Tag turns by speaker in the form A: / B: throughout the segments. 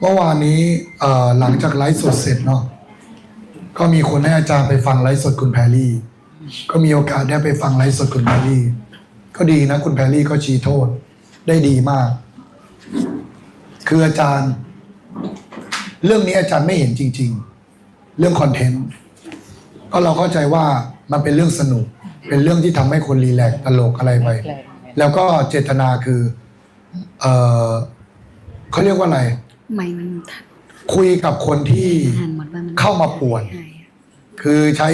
A: เมื่อวานนี้เอ่อหลังจากไลฟ์สดเสร็จเนาะก็มีคนให้อาจารย์ไปฟังไลฟ์สดคุณแพรรี่ ก็มีโอกาสได้ไปฟังไลฟ์สดคุณแพรรี่ ก็ดีนะ คุณแพรรี่ก็ชี้โทษ ได้ดีมาก คืออาจารย์ เรื่องนี้อาจารย์ไม่เห็นจริง ๆ เรื่องคอนเทนต์ก็เราเข้าใจว่ามันเป็นเรื่องสนุก เป็นเรื่องที่ทำให้คนรีแลกซ์ตลกอะไรไปแล้วก็เจตนาคือ เออเขาเรียกว่าอะไร
B: ไม่มันทัน
A: คุยกับคนที่
B: หันหมดว่ามัน
A: เข้ามาป่วน
B: หายอะ
A: คือใช้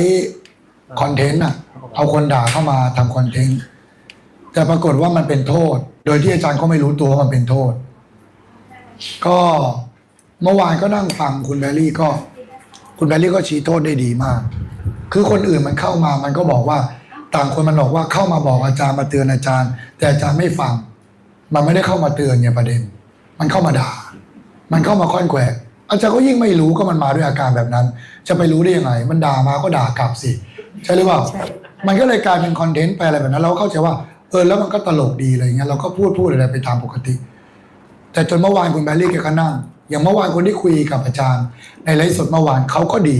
A: คอนเทนต์อะเอาคนด่าเข้ามาทำคอนเทนต์แต่ปรากฏว่ามันเป็นโทษ โดยที่อาจารย์ก็ไม่รู้ตัวว่ามันเป็นโทษ ก็เมื่อวานก็นั่งฟังคุณแบลลี่ก็ คุณแบลลี่ก็ชี้โทษได้ดีมาก คือคนอื่นมันเข้ามามันก็บอกว่า ต่างคนมันบอกว่าเข้ามาบอกอาจารย์มาเตือนอาจารย์ แต่อาจารย์ไม่ฟัง มันไม่ได้เข้ามาเตือนเนี่ยประเด็น มันเข้ามาด่า มันเข้ามาค่อนแขวะอาจารย์ก็ยิ่งไม่รู้ก็มันมาด้วยอาการแบบนั้น จะไปรู้ได้ยังไง มันด่ามาก็ด่ากลับสิใช่หรือเปล่ามันก็เลยกลายเป็นคอนเทนต์ไปอะไรแบบนั้น เราก็เข้าใจว่าเออแล้วมันก็ตลกดีอะไรเงี้ยเราก็พูดพูดอะไรไปตามปกติ แต่จนเมื่อวานคุณแบลลี่แกก็นั่งอย่างเมื่อวานคนที่คุยกับอาจารย์ ในไลฟ์สดเมื่อวานเขาก็ดี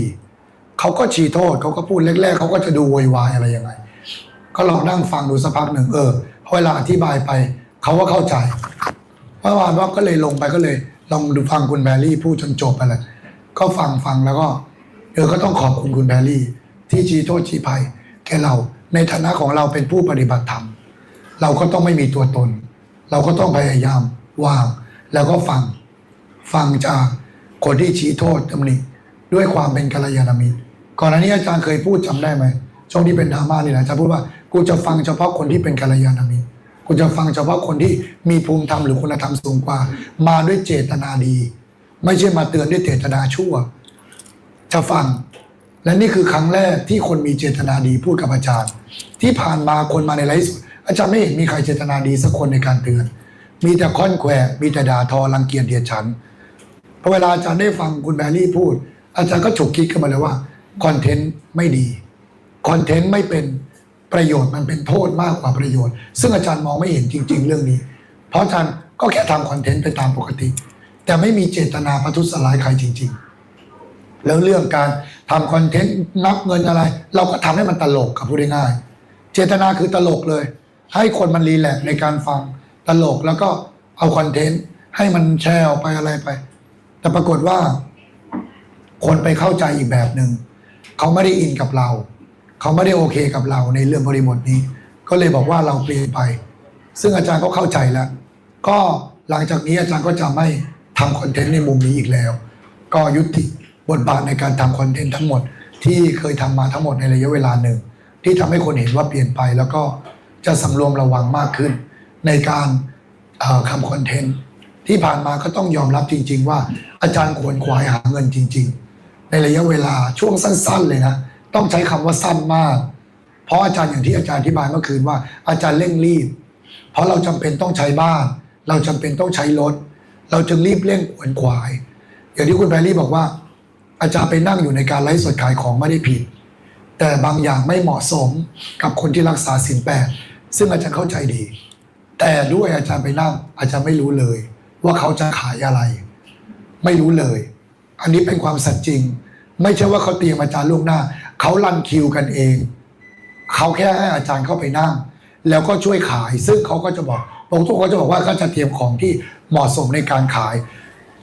A: เขาก็ชี้โทษเขาก็พูดแรกๆเขาก็จะดูโวยวายอะไรยังไงก็ลองนั่งฟังดูสักพักหนึ่งเออพอเวลาอธิบายไปเขาก็เข้าใจเมื่อวานว่าก็เลยลงไปก็เลย ลองดูฟังคุณแบรี่พูดจนจบไปเลยก็ฟังฟังแล้วก็เออก็ต้องขอบคุณคุณแบรี่ ที่ชี้โทษชี้ภัยแก่เราในฐานะของเราเป็นผู้ปฏิบัติธรรม เราก็ต้องไม่มีตัวตน เราก็ต้องพยายามวาง แล้วก็ฟังฟังจากคนที่ชี้โทษตำหนิด้วยความเป็นกัลยาณมิตรก่อนหน้านี้อาจารย์เคยพูดจำได้ไหมช่วงที่เป็นดราม่านี่แหละอาจารย์พูดว่ากูจะฟังเฉพาะคนที่เป็นกัลยาณมิตร กูจะฟังเฉพาะคนที่มีภูมิธรรมหรือคุณธรรมสูงกว่า มาด้วยเจตนาดี ไม่ใช่มาเตือนด้วยเจตนาชั่ว จะฟัง และนี่คือครั้งแรกที่คนมีเจตนาดีพูดกับอาจารย์ ที่ผ่านมาคนมาในไลฟ์สดอาจารย์ไม่เห็นมีใครเจตนาดีสักคนในการเตือน มีแต่ค่อนแขวมีแต่ด่าทอรังเกียจเดียดฉันพอเวลาอาจารย์ได้ฟังคุณแบรี่พูด อาจารย์ก็ฉุกคิดขึ้นมาเลยว่าคอนเทนต์ไม่ดีคอนเทนต์ไม่เป็น ประโยชน์มันเป็นโทษมากกว่าประโยชน์ ซึ่งอาจารย์มองไม่เห็นจริง ๆ เรื่องนี้ เพราะอาจารย์ก็แค่ทำคอนเทนต์ไปตามปกติ แต่ไม่มีเจตนาประทุษร้ายใครจริง ๆ แล้วเรื่องการทำคอนเทนต์นับเงินอะไร เราก็ทำให้มันตลกกับพูดง่ายๆเจตนาคือตลกเลย ให้คนมันรีแลกในการฟังตลกแล้วก็เอาคอนเทนต์ให้มันแชร์ออกไปอะไรไป แต่ปรากฏว่า คนไปเข้าใจอีกแบบหนึง่งเขาไม่ได้อินกับเรา เขาไม่ได้โอเคกับเราในเรื่องบริบทนี้ ก็เลยบอกว่าเราเปลี่ยนไป ซึ่งอาจารย์ก็เข้าใจแล้ว ก็หลังจากนี้อาจารย์ก็จะไม่ทำคอนเทนต์ในมุมนี้อีกแล้ว ก็ยุติบทบาทในการทำคอนเทนต์ทั้งหมด ที่เคยทำมาทั้งหมดในระยะเวลาหนึ่ง ที่ทำให้คนเห็นว่าเปลี่ยนไปแล้วก็จะสำรวมระวังมากขึ้น ในการทำคอนเทนต์ที่ผ่านมาก็ต้องยอมรับจริง ๆ ว่าอาจารย์ควรควายหาเงินจริง ๆ ในระยะเวลาช่วงสั้น ๆ เลยนะ ต้องใช้คำว่าสั้นมาก เพราะอาจารย์อย่างที่อาจารย์อธิบายเมื่อคืนว่า อาจารย์เร่งรีบ เพราะเราจำเป็นต้องใช้บ้าน เราจำเป็นต้องใช้รถ เราจึงรีบเร่งขวนขวาย อย่างที่คุณแพรรี่บอกว่า อาจารย์ไปนั่งอยู่ในการไลฟ์สดขายของไม่ได้ผิด แต่บางอย่างไม่เหมาะสมกับคนที่รักษาศีลแปดซึ่งอาจารย์เข้าใจดี แต่ด้วยอาจารย์ไปนั่งอาจารย์ไม่รู้เลย ว่าเขาจะขายอะไร ไม่รู้เลย อันนี้เป็นความสัตย์จริง ไม่ใช่ว่าเขาเตรียมอาจารย์ล่วงหน้า เขารันคิวกันเอง เขาแค่ให้อาจารย์เข้าไปนั่ง แล้วก็ช่วยขาย ซึ่งเขาก็จะบอกบางทุกคนจะบอกว่าก็จะเตรียมของที่เหมาะสมในการขาย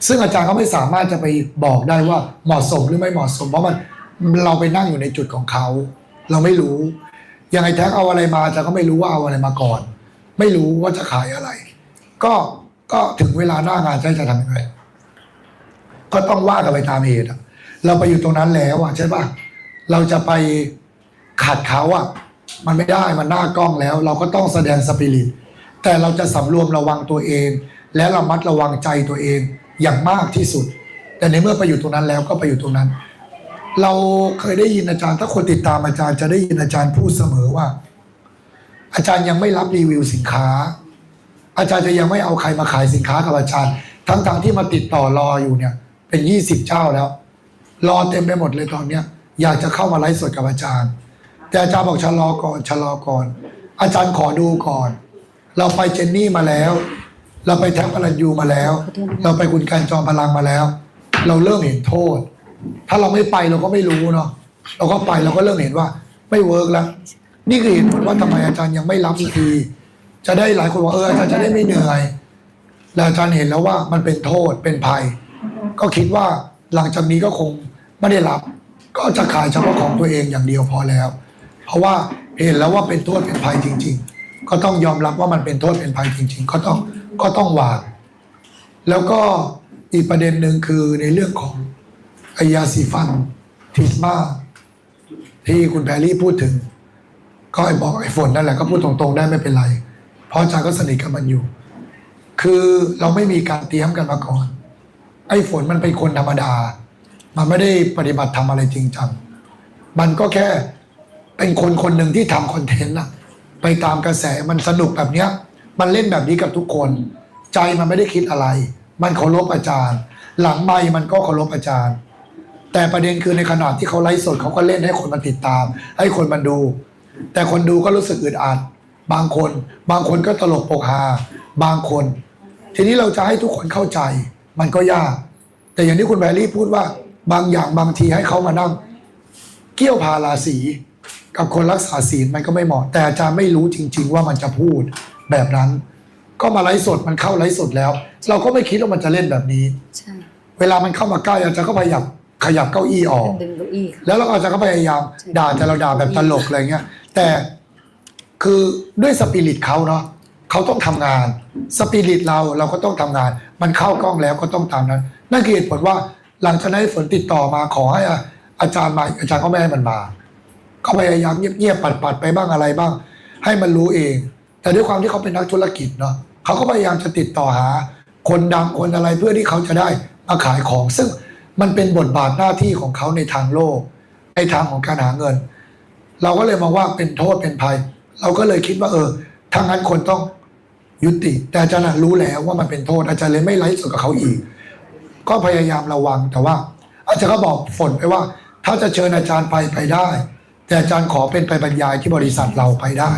A: ซึ่งอาจารย์เขาไม่สามารถจะไปบอกได้ว่าเหมาะสมหรือไม่เหมาะสม เพราะมันเราไปนั่งอยู่ในจุดของเขา เราไม่รู้ย่างไอ้แท็กเอาอะไรมาอาจารย์ก็ไม่รู้ว่าเอาอะไรมาก่อน ไม่รู้ว่าจะขายอะไร ก็ก็ถึงเวลาหน้างานจะจะทำยังไงก็ต้องว่ากันไปตามเหตุเราไปอยู่ตรงนั้นแล้วอะใช่ปะ เราจะไปขัดเขาอะมันไม่ได้มันหน้ากล้องแล้ว เราก็ต้องแสดงสปิริต แต่เราจะสำรวมระวังตัวเอง และระมัดระวังใจตัวเองอย่างมากที่สุด แต่ในเมื่อไปอยู่ตรงนั้นแล้วก็ไปอยู่ตรงนั้น เราเคยได้ยินอาจารย์ถ้าคนติดตามอาจารย์จะได้ยินอาจารย์พูดเสมอว่า อาจารย์ยังไม่รับรีวิวสินค้า อาจารย์จะยังไม่เอาใครมาขายสินค้ากับอาจารย์ ทั้งๆที่มาติดต่อรออยู่เนี่ย เป็นยี่สิบเจ้าแล้ว รอเต็มไปหมดเลยตอนเนี้ย อยากจะเข้ามาไลฟ์สดกับอาจารย์ แต่อาจารย์บอกชะลอก่อนชะลอก่อน อาจารย์ขอดูก่อน เราไปเจนนี่มาแล้ว เราไปแท็กพลันยูมาแล้ว เราไปคุณการจอมพลังมาแล้ว เราเริ่มเห็นโทษ ถ้าเราไม่ไปเราก็ไม่รู้เนาะเราก็ไปเราก็เริ่มเห็นว่า ไม่เวิร์กแล้วนี่คือเหตุผลว่าทำไมอาจารย์ยังไม่รับสักทีจะได้หลายคนบอกเอออาจารย์จะได้ไม่เหนื่อยแล้วอาจารย์เห็นแล้วว่ามันเป็นโทษเป็นภัย ก็คิดว่าหลังจากนี้ก็คงไม่ได้รับ ก็จะขายเฉพาะของตัวเองอย่างเดียวพอแล้ว เพราะว่าเห็นแล้วว่าเป็นโทษเป็นภัยจริง ๆ ก็ต้องยอมรับว่ามันเป็นโทษเป็นภัยจริง ๆ ก็ต้องก็ต้องวางแล้วก็อีกประเด็นหนึ่งคือในเรื่องของไอยาสีฟันทิสมาที่คุณแพรรี่พูดถึง ก็ไอบอกไอฝนนั่นแหละก็พูดตรงๆ ได้ไม่เป็นไร เพราะอาจารย์ก็สนิทกับมันอยู่ คือเราไม่มีการเตรียมกันมาก่อน ไอฝนมันเป็นคนธรรมดา มันไม่ได้ปฏิบัติทำอะไรจริงจัง มันก็แค่เป็นคนคนหนึ่งที่ทำคอนเทนต์อะไปตามกระแสมันสนุกแบบเนี้ย มันเล่นแบบนี้กับทุกคน ใจมันไม่ได้คิดอะไร มันเคารพอาจารย์ หลังไม่มันก็เคารพอาจารย์ แต่ประเด็นคือในขณะที่เขาไลฟ์สดเขาก็เล่นให้คนมาติดตาม ให้คนมาดู แต่คนดูก็รู้สึกอึดอัดบางคน บางคนก็ตลกปกฮาบางคน ทีนี้เราจะให้ทุกคนเข้าใจ มันก็ยาก แต่อย่างที่คุณแบรี่พูดว่า บางอย่างบางทีให้เขามานั่ง เกี่ยวพาราศีกับคนรักษาศีลมันก็ไม่เหมาะ แต่อาจารย์ไม่รู้จริง ๆ ว่ามันจะพูดแบบนั้น ก็มาไลฟ์สดมันเข้าไลฟ์สดแล้ว เราก็ไม่คิดว่ามันจะเล่นแบบนี้
B: ใช่
A: เวลามันเข้ามาใกล้อาจารย์ก็พยายามขยับเก้าอี้ออก
B: ดึงเก้าอี้ค่ะ
A: แล้วเราก็อาจารย์ก็พยายาม ด่าแต่เราด่าแบบตลกอะไรเงี้ยแต่คือด้วยสปิริตเขาเนาะเขาต้องทำงาน สปิริตเราเราก็ต้องทำงาน มันเข้ากล้องแล้วก็ต้องตามนั้น นั่นคือเหตุผลว่า หลังจากนั้นฝนติดต่อมาขอให้อาจารย์มาอาจารย์ก็ไม่ให้มันมาก็พยายามเงียบๆปัดๆไปบ้างอะไรบ้าง ให้มันรู้เอง แต่ด้วยความที่เขาเป็นนักธุรกิจเนาะเขาก็พยายามจะติดต่อหา คนดังคนอะไรเพื่อที่เขาจะได้มาขายของ ซึ่งมันเป็นบทบาทหน้าที่ของเขาในทางโลกในทางของการหาเงิน เราก็เลยมองว่าเป็นโทษเป็นภัย เราก็เลยคิดว่า เออถ้างั้นคนต้องยุติ แต่อาจารย์รู้แล้วว่ามันเป็นโทษอาจารย์เลยไม่ไลฟ์สดกับเขาอีก ก็พยายามระวังแต่ว่า อาจารย์ก็บอกฝนไปว่า ถ้าจะเชิญอาจารย์ไปไปได้ แต่อาจารย์ขอเป็นไปบรรยายที่บริษัทเราไปได้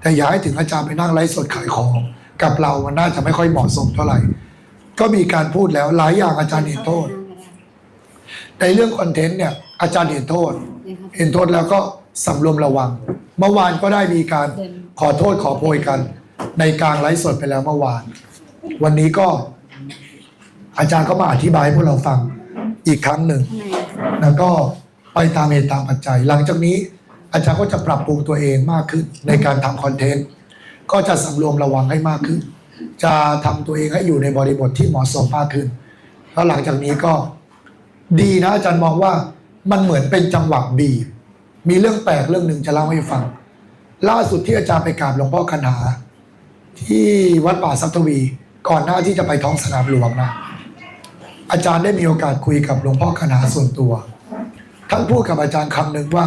A: แต่อย่าให้ถึงอาจารย์ไปนั่งไลฟ์สดขายของ กับเรามันน่าจะไม่ค่อยเหมาะสมเท่าไหร่ ก็มีการพูดแล้วหลายอย่างอาจารย์เห็นโทษ ในเรื่องคอนเทนต์เนี่ยอาจารย์เห็นโทษ เห็นโทษแล้วก็สำรวมระวัง เมื่อวานก็ได้มีการขอโทษขอโพยกัน ในกลางไลฟ์สดไปแล้วเมื่อวาน วันนี้ก็ อาจารย์ก็มาอธิบายให้พวกเราฟังอีกครั้งหนึ่งแล้วก็ไปตามเหตุตามปัจจัย หลังจากนี้อาจารย์ก็จะปรับปรุงตัวเองมากขึ้นในการทำคอนเทนต์ก็จะสำรวมระวังให้มากขึ้น จะทำตัวเองให้อยู่ในบริบทที่เหมาะสมมากขึ้น แล้วหลังจากนี้ก็ดีนะอาจารย์มองว่ามันเหมือนเป็นจังหวะบีบ มีเรื่องแปลกเรื่องหนึ่งจะเล่าให้ฟัง ล่าสุดที่อาจารย์ไปกราบหลวงพ่อคณหาที่วัดป่าสัตวี ก่อนหน้าที่จะไปท้องสนามหลวงนะ อาจารย์ได้มีโอกาสคุยกับหลวงพ่อคณหาส่วนตัว ท่านพูดกับอาจารย์คำหนึ่งว่า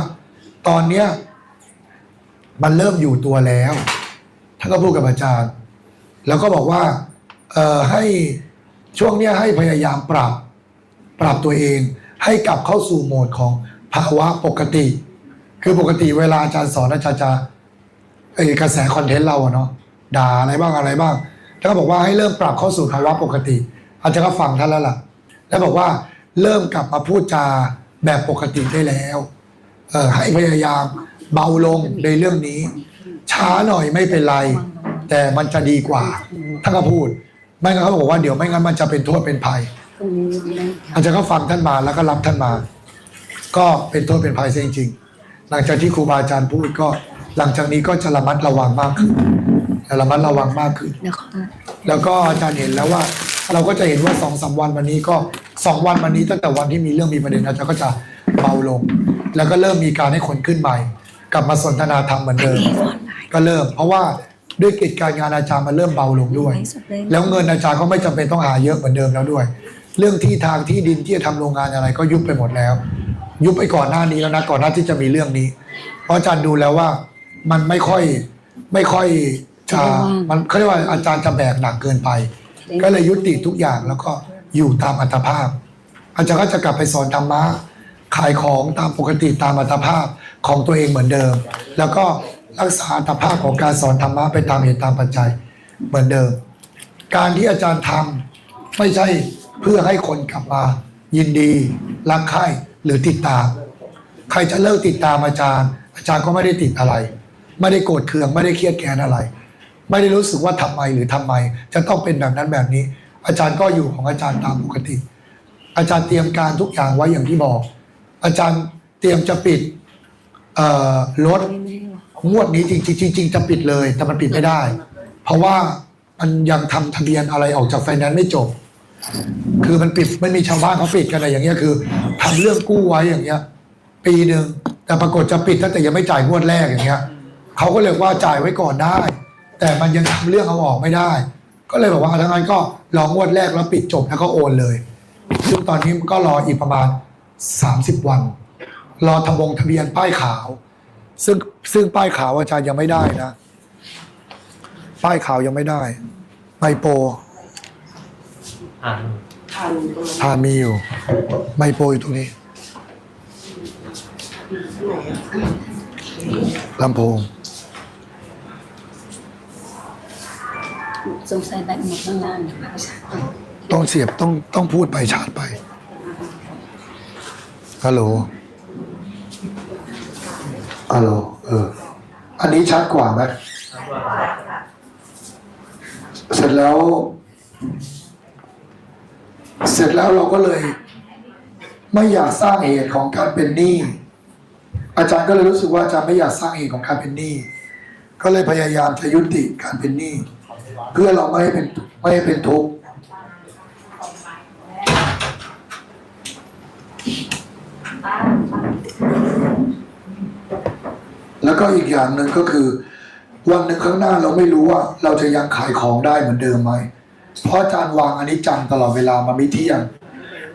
A: ตอนเนี้ยมันเริ่มอยู่ตัวแล้ว ท่านก็พูดกับอาจารย์ แล้วก็บอกว่าเอ่อให้ช่วงเนี้ยให้พยายามปรับ ปรับตัวเอง ให้กลับเข้าสู่โหมดของภาวะปกติ คือปกติเวลาอาจารย์สอนอาจารย์จะไอ้กระแสคอนเทนต์เราอะเนาะด่าอะไรบ้างอะไรบ้าง แล้วก็บอกว่าให้เริ่มปรับเข้าสู่ภาวะปกติ อาจารย์ก็ฟังท่านแล้วล่ะ แล้วบอกว่าเริ่มกลับมาพูดจาแบบปกติได้แล้ว เออให้พยายามเบาลงในเรื่องนี้ ช้าหน่อยไม่เป็นไร แต่มันจะดีกว่าท่านก็พูด ไม่งั้นเขาบอกว่าเดี๋ยวไม่งั้นมันจะเป็นโทษเป็นภัย
B: ตรงนี้ได้
A: อาจารย์ก็ฟังท่านมาแล้วก็รับท่านมา ก็เป็นโทษเป็นภัยซะจริงๆหลังจากที่ครูบาอาจารย์พูดก็ หลังจากนี้ก็จะระมัดระวังมากขึ้นจะระมัดระวังมากขึ้น
B: เดี๋ยวขอ
A: แล้วก็อาจารย์เห็นแล้วว่า เราก็จะเห็นว่าสองสามวันวันนี้ก็ สองวันวันนี้ตั้งแต่วันที่มีเรื่องมีประเด็นอาจารย์ก็จะเบาลง แล้วก็เริ่มมีการให้คนขึ้นใหม่ กลับมาสนทนาธรรมเหมือนเดิม ก็เริ่ม เพราะว่าด้วยกิจการงานอาจารย์มันเริ่มเบาลงด้วย
B: ไลฟ์สดเลย
A: แล้วเงินอาจารย์ก็ไม่จำเป็นต้องหาเยอะเหมือนเดิมแล้วด้วย เรื่องที่ทางที่ดินที่จะทำโรงงานอะไรก็ยุบไปหมดแล้ว ยุบไปก่อนหน้านี้แล้วนะก่อนหน้าที่จะมีเรื่องนี้ เพราะอาจารย์ดูแล้วว่ามันไม่ค่อยไม่ค่อยจะมันเขาเรียกว่าอาจารย์จะแบกหนักเกินไป ก็เลยยุติทุกอย่างแล้วก็ อยู่ตามอัตภาพ อาจารย์ก็จะกลับไปสอนธรรมะขายของตามปกติตามอัตภาพของตัวเองเหมือนเดิม แล้วก็รักษาอัตภาพของการสอนธรรมะไปตามเหตุตามปัจจัยเหมือนเดิม การที่อาจารย์ทำไม่ใช่เพื่อให้คนกลับมา ยินดีรักใคร่หรือติดตาม ใครจะเลิกติดตามอาจารย์ อาจารย์ก็ไม่ได้ติดอะไร ไม่ได้โกรธเคืองไม่ได้เครียดแค้นอะไร ไม่ได้รู้สึกว่าทำไมหรือทำไม จะต้องเป็นแบบนั้นแบบนี้ อาจารย์ก็อยู่ของอาจารย์ตามปกติ อาจารย์เตรียมการทุกอย่างไว้อย่างที่บอก อาจารย์เตรียมจะปิดรถงวดนี้จริงๆจริงจะปิดเลย แต่มันปิดไม่ได้ เพราะว่ามันยังทำทะเบียนอะไรออกจากไฟแนนซ์ไม่จบ คือมันปิดไม่มีชาวบ้านเขาปิดกันอะไรอย่างเงี้ยคือทำเรื่องกู้ไว้อย่างเงี้ย ปีหนึ่งแต่ปรากฏจะปิดตั้งแต่ยังไม่จ่ายงวดแรกอย่างเงี้ยเขาก็เลยว่าจ่ายไว้ก่อนได้ แต่มันยังทำเรื่องเอาออกไม่ได้ ก็เลยบอกว่าทั้างนั้นก็รองวดแรกแล้วปิดจบแล้วก็โอนเลย ซึ่งตอนนี้ก็รออีกประมาณ 30 วัน รอทำวงทะเบียนป้ายขาว ซึ่งซึ่งป้ายขาวอาจารย์ยังไม่ได้นะ ป้ายขาวยังไม่ได้ไมโปร
B: อ่าน
C: ทันตรงนั้น
A: พามีอยู่ ไมโปรอยู่ตรงนี้
C: ไหนอะ
A: ลำโพง
D: สงสัยแบตหมดข้งล่างเนี่ยไม่ใช่
A: ต้องเสียบต้องต้องพูดไปชาร์จไปฮัลโหลฮัลโหลเออ อันนี้ชัดกว่าไหมเสร็จแล้ว เสร็จแล้วเราก็เลย ไม่อยากสร้างเหตุของการเป็นหนี้อาจารย์ก็เลยรู้สึกว่าอาจารย์ไม่อยากสร้างเหตุของการเป็นหนี้ก็เลยพยายามจะยุติการเป็นหนี้ เพื่อเราไม่ให้เป็นไม่ให้เป็นทุกข์แล้วก็อีกอย่างหนึ่งก็คือ วันหนึ่งข้างหน้าเราไม่รู้ว่า เราจะยังขายของได้เหมือนเดิมไหมเพราะอาจารย์วางอันนี้จังตลอดเวลามันไม่เที่ยง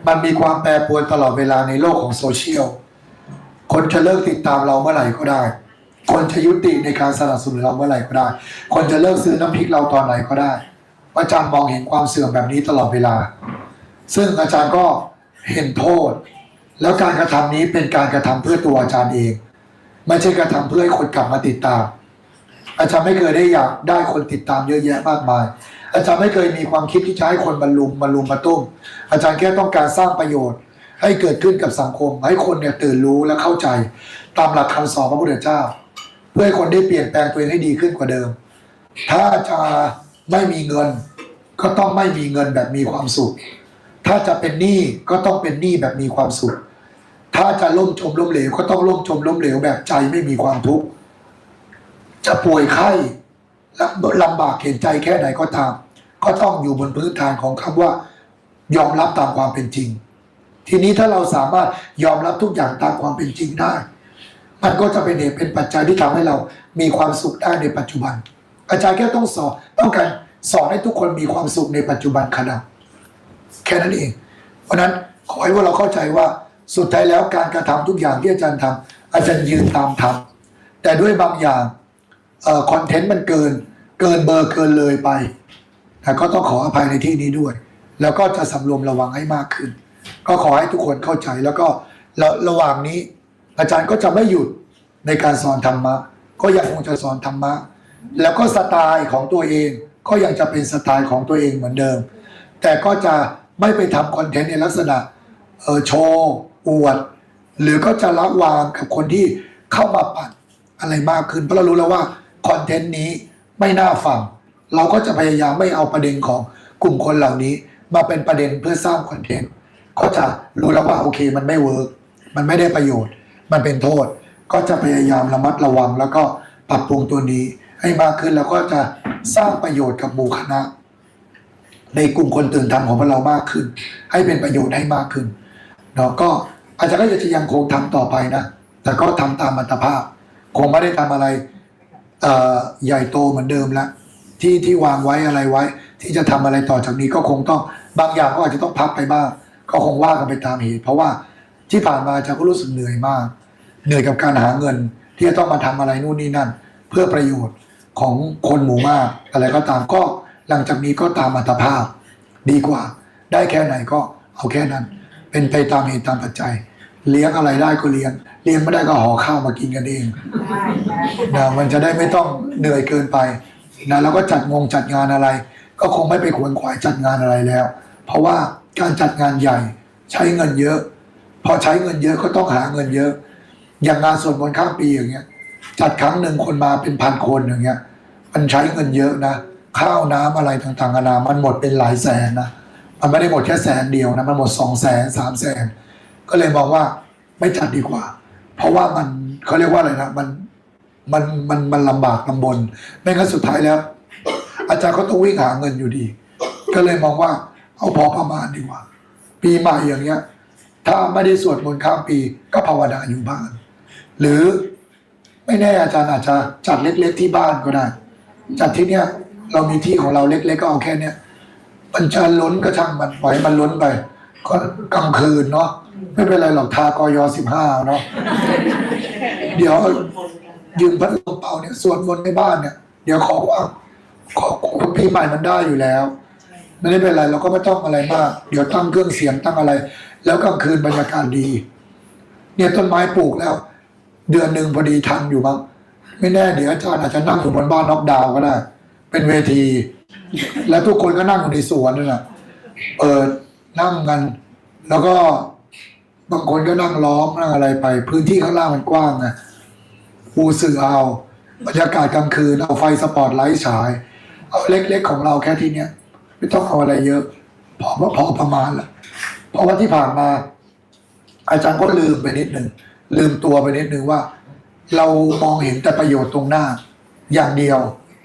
A: มันมีความแปรปรวนตลอดเวลาในโลกของโซเชียลคนจะเลิกติดตามเราเมื่อไหร่ก็ได้ คนจะยุติในการสนับสนุนเราเมื่อไหร่ก็ได้ คนจะเลิกซื้อน้ำพริกเราตอนไหนก็ได้ อาจารย์มองเห็นความเสื่อมแบบนี้ตลอดเวลา ซึ่งอาจารย์ก็เห็นโทษ แล้วการกระทำนี้เป็นการกระทำเพื่อตัวอาจารย์เอง ไม่ใช่กระทำเพื่อให้คนกลับมาติดตาม อาจารย์ไม่เคยได้อยากได้คนติดตามเยอะแยะมากมาย อาจารย์ไม่เคยมีความคิดที่จะให้คนบรรลุมบรรลุมมาตุ้ม อาจารย์แค่ต้องการสร้างประโยชน์ ให้เกิดขึ้นกับสังคม ให้คนเนี่ยตื่นรู้และเข้าใจ ตามหลักคำสอนพระพุทธเจ้า พื่อให้คนได้เปลี่ยนแปลงตัวเองให้ดีขึ้นกว่าเดิม ถ้าจะไม่มีเงิน ก็ต้องไม่มีเงินแบบมีความสุข ถ้าจะเป็นหนี้ก็ต้องเป็นหนี้แบบมีความสุข ถ้าจะล่มจมล้มเหลวก็ต้องล่มจมล้มเหลวแบบใจไม่มีความทุกข์ จะป่วยไข้ละลำบากเข็นใจแค่ไหนก็ตาม ก็ต้องอยู่บนพื้นฐานของคำว่า ยอมรับตามความเป็นจริง ทีนี้ถ้าเราสามารถยอมรับทุกอย่างตามความเป็นจริงได้ มันก็จะเป็นเหตุเป็นปัจจัยที่ทำให้เรามีความสุขได้ในปัจจุบัน อาจารย์แค่ต้องสอนต้องการสอนให้ทุกคนมีความสุขในปัจจุบันขณะแค่นั้นเอง เพราะนั้นขอให้พวกเราเข้าใจว่าสุดท้ายแล้วการกระทำทุกอย่างที่อาจารย์ทำอาจารย์ยืนตามทำแต่ด้วยบางอย่างคอนเทนต์มันเกิน เกินเบอร์เกินเลยไปแต่ก็ต้องขออภัยในที่นี้ด้วย แล้วก็จะสำรวมระวังให้มากขึ้น ก็ขอให้ทุกคนเข้าใจแล้วก็ระหว่างนี้ อาจารย์ก็จะไม่หยุดในการสอนธรรมะ ก็ยังคงจะสอนธรรมะ แล้วก็สไตล์ของตัวเองก็ยังจะเป็นสไตล์ของตัวเองเหมือนเดิม แต่ก็จะไม่ไปทำคอนเทนต์ในลักษณะเออโชว์อวด หรือก็จะละวางกับคนที่เข้ามาปั่นอะไรมากขึ้น เพราะเรารู้แล้วว่าคอนเทนต์นี้ไม่น่าฟัง เราก็จะพยายามไม่เอาประเด็นของกลุ่มคนเหล่านี้ มาเป็นประเด็นเพื่อสร้างคอนเทนต์ก็จะรู้แล้วว่าโอเคมันไม่เวิร์กมันไม่ได้ประโยชน์ มันเป็นโทษ ก็จะพยายามระมัดระวัง แล้วก็ปรับปรุงตัวนี้ให้มากขึ้นแล้วก็จะสร้างประโยชน์กับหมู่คณะ ในกลุ่มคนตื่นทำของพวกเรามากขึ้น ให้เป็นประโยชน์ให้มากขึ้นเนาะก็อาจารย์ก็จะยังคงทำต่อไปนะ แต่ก็ทำตามอัตภาพ คงไม่ได้ทำอะไรใหญ่โตเหมือนเดิมแล้วที่ที่วางไว้อะไรไว้ ที่จะทำอะไรต่อจากนี้ก็คงต้องบางอย่างก็อาจจะต้องพักไปบ้าง ก็คงว่ากันไปตามเหตุเพราะว่า ที่ผ่านมาอาจารย์ก็รู้สึกเหนื่อยมาก เหนื่อยกับการหาเงิน ที่จะต้องมาทำอะไรนู่นนี่นั่น เพื่อประโยชน์ของคนหมู่มากอะไรก็ตามก็หลังจากนี้ก็ตามอัตภาพ ดีกว่า ได้แค่ไหนก็เอาแค่นั้น เป็นไปตามเหตุตามปัจจัย เลี้ยงอะไรได้ก็เลี้ยง เลี้ยงไม่ได้ก็ห่อข้าวมากินกันเองนะมันจะได้ไม่ต้องเหนื่อยเกินไปนะแล้วก็จัดงงจัดงานอะไร ก็คงไม่ไปขวนขวายจัดงานอะไรแล้ว เพราะว่าการจัดงานใหญ่ใช้เงินเยอะ พอใช้เงินเยอะก็ต้องหาเงินเยอะ อย่างงานสวนมนต์ข้ามปีอย่างเงี้ย จัดครั้งหนึ่งคนมาเป็นพันคนอย่างเงี้ย มันใช้เงินเยอะนะ ข้าวน้ำอะไรต่างๆนานามันหมดเป็นหลายแสนนะมันไม่ได้หมดแค่แสนเดียวนะ มันหมดสองแสนสามแสนก็เลยมองว่าไม่จัดดีกว่า เพราะว่ามันเขาเรียกว่าอะไรนะมันมันมันมันลำบากลำบนไม่งั้นสุดท้ายแล้ว อาจารย์ก็ต้องวิ่งหาเงินอยู่ดี ก็เลยมองว่าเอาพอประมาณดีกว่า ปีใหม่อย่างเงี้ย ถ้าไม่ได้สวดมนต์ข้ามปีก็ภาวนาอยู่บ้าน หรือไม่แน่อาจารย์อาจจะจัดเล็ก ๆ ที่บ้านก็ได้ จัดที่เนี้ยเรามีที่ของเราเล็ก ๆ ก็เอาแค่เนี้ยมันจะล้นก็ช่างมันปล่อยมันล้นไปก็กลางคืนเนาะไม่เป็นไรหรอกทากอยสิบห้าเนาะเดี๋ยวยืมพัดลมเป่าเนี่ยสวดมนต์ในบ้านเนี่ย เดี๋ยวขอว่าขอคุณพี่ใหม่มันได้อยู่แล้ว ไม่ได้เป็นไรเราก็ไม่ต้องอะไรมาก เดี๋ยวตั้งเครื่องเสียงตั้งอะไร แล้วกลางคืนบรรยากาศดี เนี่ยต้นไม้ปลูกแล้ว เดือนหนึ่งพอดีทันอยู่มั้งไม่แน่เดี๋ยวอาจารย์อาจจะนั่งอยู่บนบ้านน็อกดาวก็ได้ เป็นเวที แล้วทุกคนก็นั่งอยู่ในสวนนั่นแหละเออนั่งกัน แล้วก็บางคนก็นั่งล้อมนั่งอะไรไป พื้นที่ข้างล่างมันกว้างไงปูสื่อเอาบรรยากาศกลางคืนเอาไฟสปอตไลท์ฉาย เอาเล็กๆของเราแค่ที่เนี้ยไม่ต้องเอาอะไรเยอะ พอพอประมาณละ ราะว่าที่ผ่านมา อาจารย์ก็ลืมไปนิดหนึ่งลืมตัวไปนิดหนึ่งว่า เรามองเห็นแต่ประโยชน์ตรงหน้า อย่างเดียว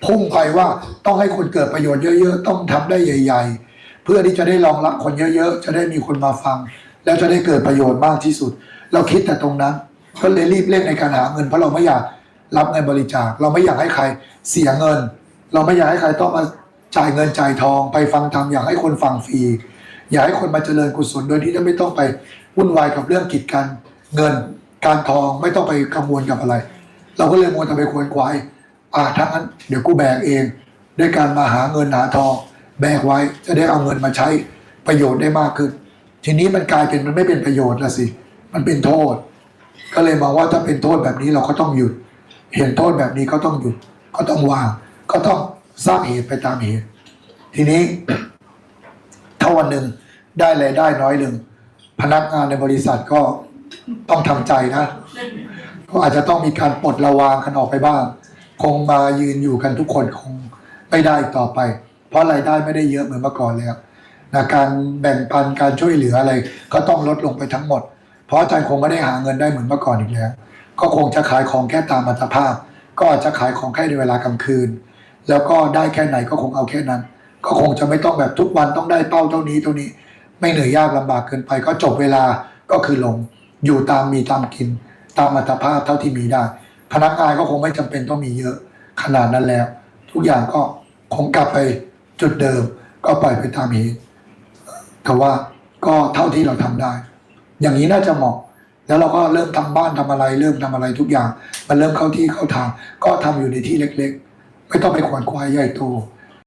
A: พุ่งไปว่าต้องให้คนเกิดประโยชน์เยอะ ๆ ต้องทำได้ใหญ่ ๆ เพื่อที่จะได้รองรับคนเยอะ ๆ จะได้มีคนมาฟัง แล้วจะได้เกิดประโยชน์มากที่สุด เราคิดแต่ตรงนั้น ก็เลยรีบเร่งในการหาเงินเพราะเราไม่อยากรับเงินบริจาค เราไม่อยากให้ใครเสียเงิน เราไม่อยากให้ใครต้องมาจ่ายเงินจ่ายทองไปฟังธรรมอยากให้คนฟังฟรี อยากให้คนมาเจริญกุศลโดยที่จะไม่ต้องไปวุ่นวายกับเรื่องกิจการเงิน การทองไม่ต้องไปกังวลกับอะไร เราก็เลยมัวแต่ไปควนควายอ่าทั้างนั้นเดี๋ยวกูแบกเองด้วยการมาหาเงินหาทองแบกไว้จะได้เอาเงินมาใช้ประโยชน์ได้มากขึ้น ทีนี้มันกลายเป็นมันไม่เป็นประโยชน์ละสิ มันเป็นโทษ ก็เลยมองว่าถ้าเป็นโทษแบบนี้เราก็ต้องหยุด เห็นโทษแบบนี้ก็ต้องหยุด ก็ต้องวาง ก็ต้องสร้างเหตุไปตามเหตุ ทีนี้ถ้าวันหนึ่ง ได้รายได้น้อยหนึ่งพนักงานในบริษัทก็ต้องทำใจนะ ก็อาจจะต้องมีการปลดระวางกันออกไปบ้าง คงมายืนอยู่กันทุกคนคงไม่ได้อีกต่อไป เพราะรายได้ไม่ได้เยอะเหมือนเมื่อก่อนแล้วนะการแบ่งปันการช่วยเหลืออะไร ก็ต้องลดลงไปทั้งหมด เพราะอาจารย์คงไม่ได้หาเงินได้เหมือนเมื่อก่อนอีกแล้ว ก็คงจะขายของแค่ตามอัตภาพ ก็อาจจะขายของแค่ในเวลากลางคืน แล้วก็ได้แค่ไหนก็คงเอาแค่นั้น ก็คงจะไม่ต้องแบบทุกวันต้องได้เป้าเท่านี้เท่านี้ ไม่เหนื่อยยากลำบากเกินไป ก็จบเวลาก็คือลง อยู่ตามมีตามกิน ตามอัตภาพเท่าที่มีได้ พนักงานก็คงไม่จำเป็นต้องมีเยอะขนาดนั้นแล้ว ทุกอย่างก็คงกลับไปจุดเดิม ก็ปล่อยไปตามเหตุแต่ว่าก็เท่าที่เราทำได้ อย่างนี้น่าจะเหมาะ แล้วเราก็เริ่มทำบ้านทำอะไร เริ่มทำอะไรทุกอย่าง มันเริ่มเข้าที่เข้าทาง ก็ทำอยู่ในที่เล็ก ๆ ไม่ต้องไปขวนควายใหญ่โต